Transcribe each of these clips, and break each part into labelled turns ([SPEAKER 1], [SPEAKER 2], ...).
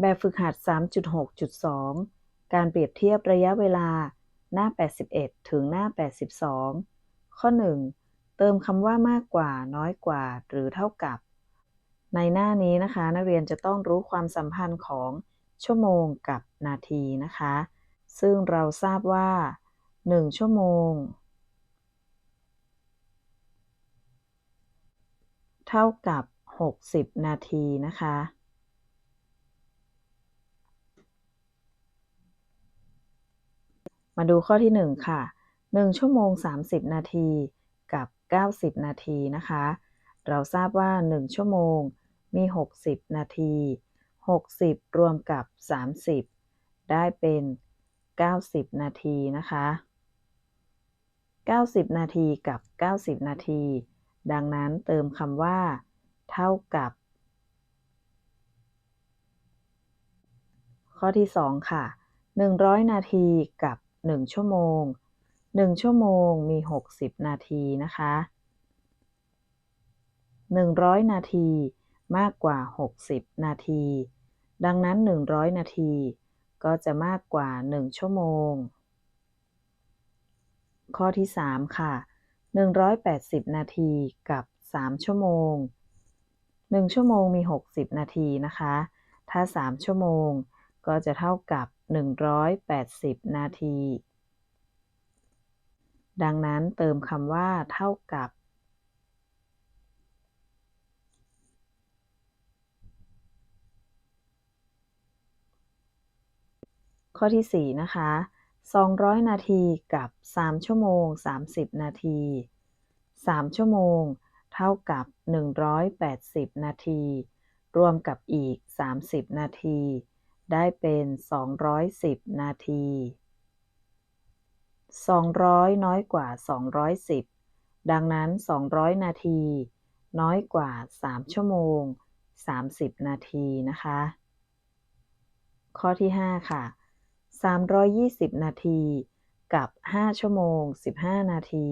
[SPEAKER 1] แบบฝึกหัด 3.6.2 การเปรียบเทียบระยะเวลา หน้า 81 ถึงหน้า 82 ข้อ 1 เติมคำว่ามากกว่า น้อยกว่า หรือเท่ากับ ในหน้านี้นะคะ นักเรียนจะต้องรู้ความสัมพันธ์ของชั่วโมงกับนาทีนะคะ ซึ่งเราทราบว่า 1 ชั่วโมง เท่ากับ 60 นาทีนะคะ มาดูข้อที่ 1 ค่ะ 1 ชั่วโมง 30 นาทีกับ 90 นาทีนะคะ เราทราบว่า 1 ชั่วโมงมี 60 นาที 60 รวมกับ 30 ได้เป็น 90 นาทีนะคะ 90 นาทีกับ 90 นาที ดังนั้นเติมคำว่า เท่ากับ ข้อที่ 2 ค่ะ 100 นาทีกับ 1 ชั่วโมง 1 ชั่วโมงมี 60 นาทีนะคะ 100 นาทีมากกว่า 60 นาที ดังนั้น 100 นาที ก็จะมากกว่า 1 ชั่วโมง ข้อที่ 3 ค่ะ 180 นาทีกับ 3 ชั่วโมง 1 ชั่วโมงมี 60 นาทีนะคะ ถ้า 3 ชั่วโมงก็จะเท่ากับ 180 นาที ดังนั้นเติมคำว่าเท่ากับ ข้อที่ 4 นะคะ 200 นาทีกับ 3 ชั่วโมง 30 นาที 3 ชั่วโมง เท่ากับ 180 นาที รวมกับอีก 30 นาที ได้เป็น 210 นาที 200 น้อยกว่า 210 ดังนั้น 200 นาที น้อยกว่า 3 ชั่วโมง 30 นาทีนะคะ ข้อที่ 5 ค่ะ 320 นาที กับ 5 ชั่วโมง 15 นาที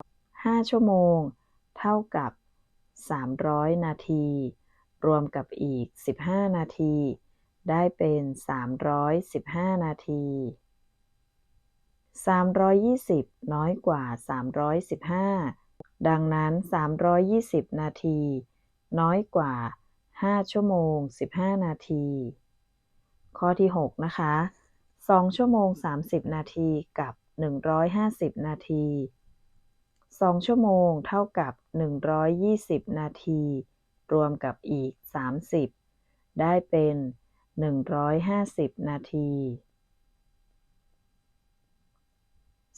[SPEAKER 1] 5 ชั่วโมง เท่ากับ 300 นาที รวมกับอีก 15 นาที ได้เป็น 315 นาที 320 น้อยกว่า 315 ดังนั้น 320 นาที น้อยกว่า 5 ชั่วโมง 15 นาที ข้อที่ 6 นะคะ 2 ชั่วโมง 30 นาทีกับ 150 นาที 2 ชั่วโมงเท่ากับ 120 นาที รวมกับอีก 30 ได้เป็น 150 นาที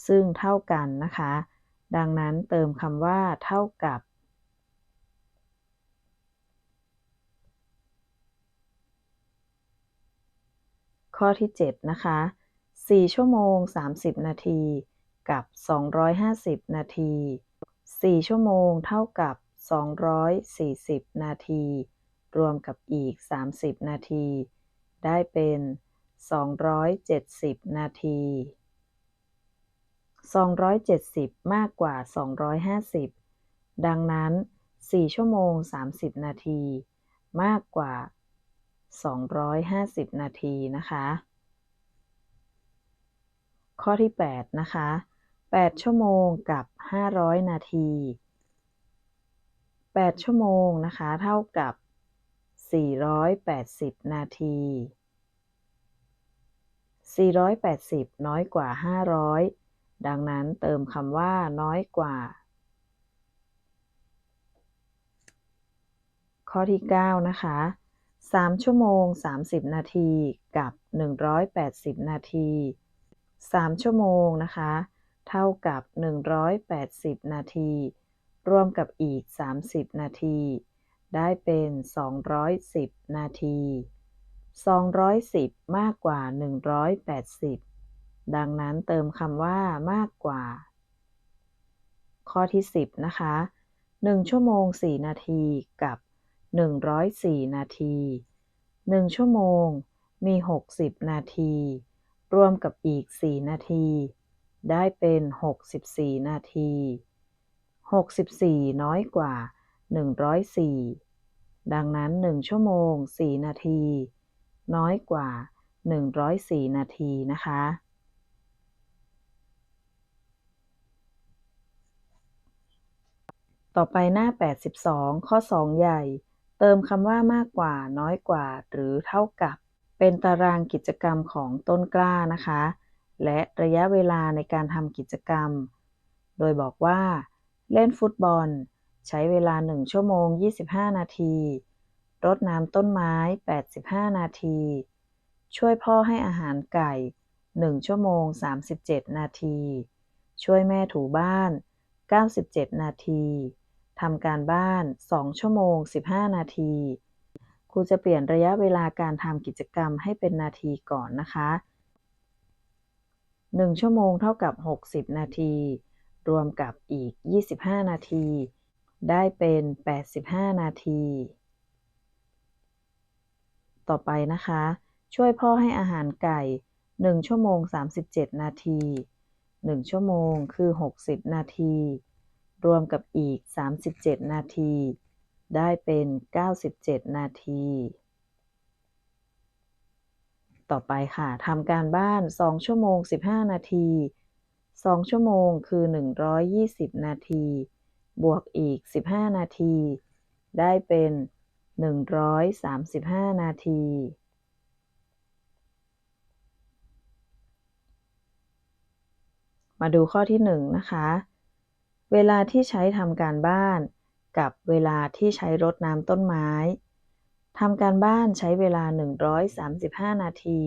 [SPEAKER 1] ซึ่งเท่ากันนะคะ ดังนั้นเติมคำว่าเท่ากับ ข้อที่ 7 นะคะ 4 ชั่วโมง 30 นาทีกับ 250 นาที 4 ชั่วโมงเท่ากับ 240 นาที รวมกับอีก 30 นาที ได้เป็น 270 นาที 270 มากกว่า 250 ดังนั้น 4 ชั่วโมง 30 นาที มากกว่า 250 นาทีนะคะ ข้อที่ 8 นะคะ 8 ชั่วโมงกับ 500 นาที 8 ชั่วโมงนะคะ เท่ากับ 480 นาที 480 น้อยกว่า 500 ดังนั้นเติมคำว่าน้อยกว่า ข้อที่ 9 นะคะ 3 ชั่วโมง 30 นาทีกับ 180 นาที 3 ชั่วโมงนะคะ เท่ากับ 180 นาที รวมกับอีก 30 นาที ได้เป็น 210 นาที 210 มากกว่า 180 ดังนั้นเติมคำว่ามากกว่า ข้อที่ 10 นะคะ 1 ชั่วโมง 4 นาทีกับ 104 นาที 1 ชั่วโมงมี 60 นาที รวมกับอีก 4 นาที ได้เป็น 64 นาที 64 น้อยกว่า 104 ดังนั้น 1 ชั่วโมง 4 นาที น้อยกว่า 104 นาทีนะคะ ต่อไปหน้า 82 ข้อ 2 ใหญ่ เติมคำว่ามากกว่า น้อยกว่า หรือเท่ากับ เป็นตารางกิจกรรมของต้นกล้านะคะ และระยะเวลาในการทำกิจกรรม โดยบอกว่า เล่นฟุตบอล ใช้เวลา 1 ชั่วโมง 25 นาที รดน้ำต้นไม้ 85 นาที ช่วยพ่อให้อาหารไก่ 1 ชั่วโมง 37 นาที ช่วยแม่ถูบ้าน 97 นาทีทำการบ้าน 2 ชั่วโมง 15 นาที ครูจะเปลี่ยนระยะเวลาการทำกิจกรรมให้เป็นนาทีก่อนนะคะ 1 ชั่วโมงเท่ากับ 60 นาที รวมกับอีก 25 นาที ได้เป็น 85 นาที ต่อไปนะคะ ช่วยพ่อให้อาหารไก่ 1 ชั่วโมง 37 นาที 1 ชั่วโมงคือ 60 นาที รวมกับอีก 37 นาที ได้เป็น 97 นาที ต่อไปค่ะทำการบ้าน 2 ชั่วโมง 15 นาที 2 ชั่วโมงคือ 120 นาที บวกอีก 15 นาที ได้เป็น 135 นาทีมาดูข้อที่1นะคะ เวลาที่ใช้ทำการบ้าน กับเวลาที่ใช้รดน้ำต้นไม้ ทำการบ้านใช้เวลา 135 นาที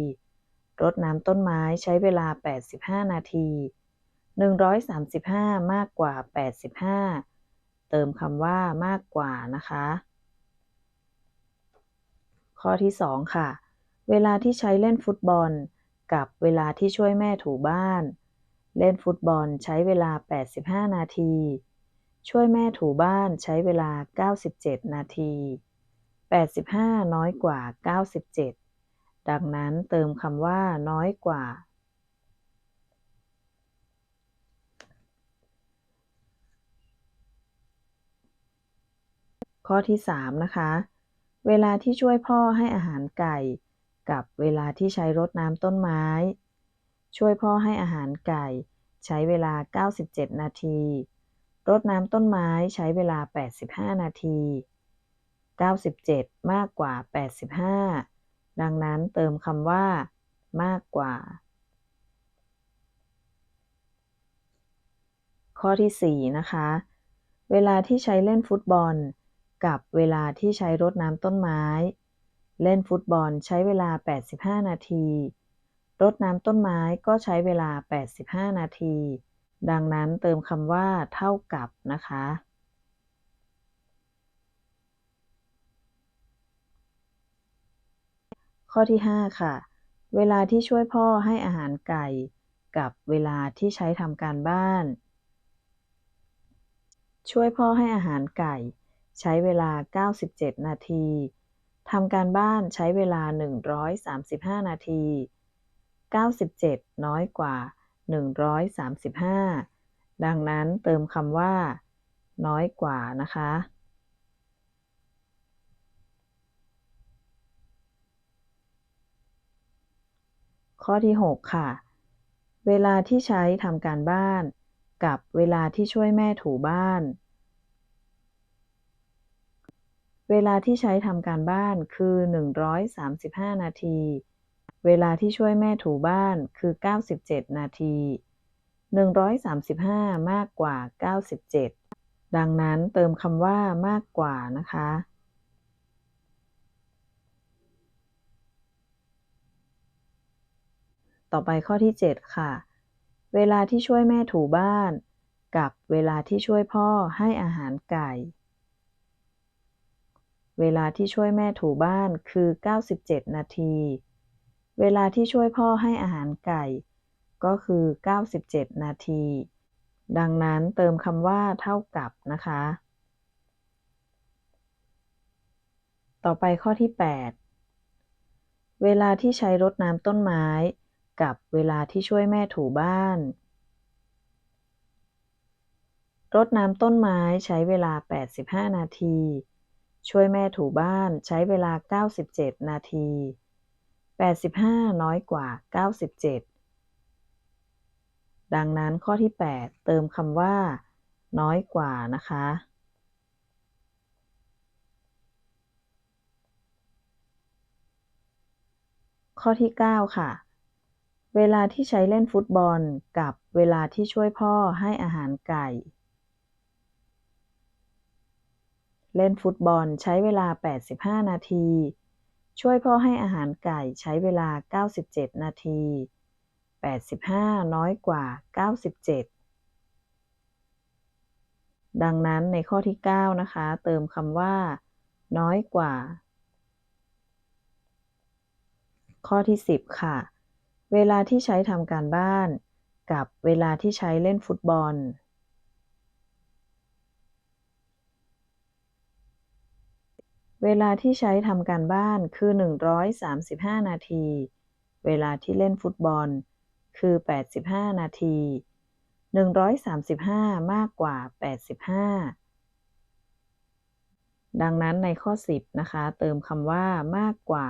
[SPEAKER 1] รดน้ำต้นไม้ใช้เวลา 85 นาที 135 มากกว่า 85 เติมคำว่ามากกว่านะคะ ข้อที่ 2 ค่ะ เวลาที่ใช้เล่นฟุตบอล กับเวลาที่ช่วยแม่ถูบ้าน เล่นฟุตบอลใช้เวลา 85 นาที ช่วยแม่ถูบ้านใช้เวลา 97 นาที 85 น้อยกว่า 97 ดังนั้นเติมคำว่าน้อยกว่า ข้อที่ 3 นะคะ เวลาที่ช่วยพ่อให้อาหารไก่ กับเวลาที่ใช้รดน้ำต้นไม้ ช่วยพ่อให้อาหารไก่ ใช้เวลา 97 นาที รดน้ำต้นไม้ใช้เวลา 85 นาที 97 มากกว่า 85 ดังนั้นเติมคำว่า มากกว่า ข้อที่ 4 นะคะ เวลาที่ใช้เล่นฟุตบอล กับเวลาที่ใช้รดน้ำต้นไม้ เล่นฟุตบอลใช้เวลา 85 นาที รดน้ำต้นไม้ก็ใช้เวลา 85 นาที ดังนั้นเติมคำว่าเท่ากับนะคะ ข้อที่ 5 ค่ะ เวลาที่ช่วยพ่อให้อาหารไก่ กับเวลาที่ใช้ทำการบ้าน ช่วยพ่อให้อาหารไก่ ใช้เวลา 97 นาทีทำการบ้านใช้เวลา 135 นาที 97 น้อยกว่า 135 ดังนั้นเติมคำว่า น้อยกว่านะคะ ข้อที่ 6 ค่ะ เวลาที่ใช้ทำการบ้าน กับเวลาที่ช่วยแม่ถูบ้าน เวลาที่ใช้ทำการบ้านคือ 135 นาที เวลาที่ช่วยแม่ถูบ้านคือ 97 นาที 135 มากกว่า 97 ดังนั้นเติมคำว่ามากกว่านะคะ ต่อไปข้อที่ 7 ค่ะ เวลาที่ช่วยแม่ถูบ้าน กับเวลาที่ช่วยพ่อให้อาหารไก่ เวลาที่ช่วยแม่ถูบ้านคือ 97 นาที เวลาที่ช่วยพ่อให้อาหารไก่ ก็คือ 97 นาที ดังนั้นเติมคำว่าเท่ากับนะคะ ต่อไปข้อที่ 8 เวลาที่ใช้รดน้ำต้นไม้ กับเวลาที่ช่วยแม่ถูบ้าน รดน้ำต้นไม้ใช้เวลา 85 นาที ช่วยแม่ถูบ้านใช้เวลา 97 นาที 85 น้อยกว่า 97 ดังนั้นข้อที่ 8 เติมคำว่า น้อยกว่านะคะ ข้อที่ 9 ค่ะ เวลาที่ใช้เล่นฟุตบอลกับเวลาที่ช่วยพ่อให้อาหารไก่ เล่นฟุตบอลใช้เวลา 85 นาที ช่วยพ่อให้อาหารไก่ใช้เวลา 97 นาที 85 น้อยกว่า 97 ดังนั้นในข้อที่ 9 นะคะ เติมคำว่า น้อยกว่า ข้อที่ 10 ค่ะ เวลาที่ใช้ทำการบ้าน กับเวลาที่ใช้เล่นฟุตบอล เวลาที่ใช้ทำการบ้านคือ 135 นาที เวลาที่เล่นฟุตบอล คือ 85 นาที 135 มากกว่า 85 ดังนั้นในข้อ 10 นะคะ เติมคำว่ามากกว่า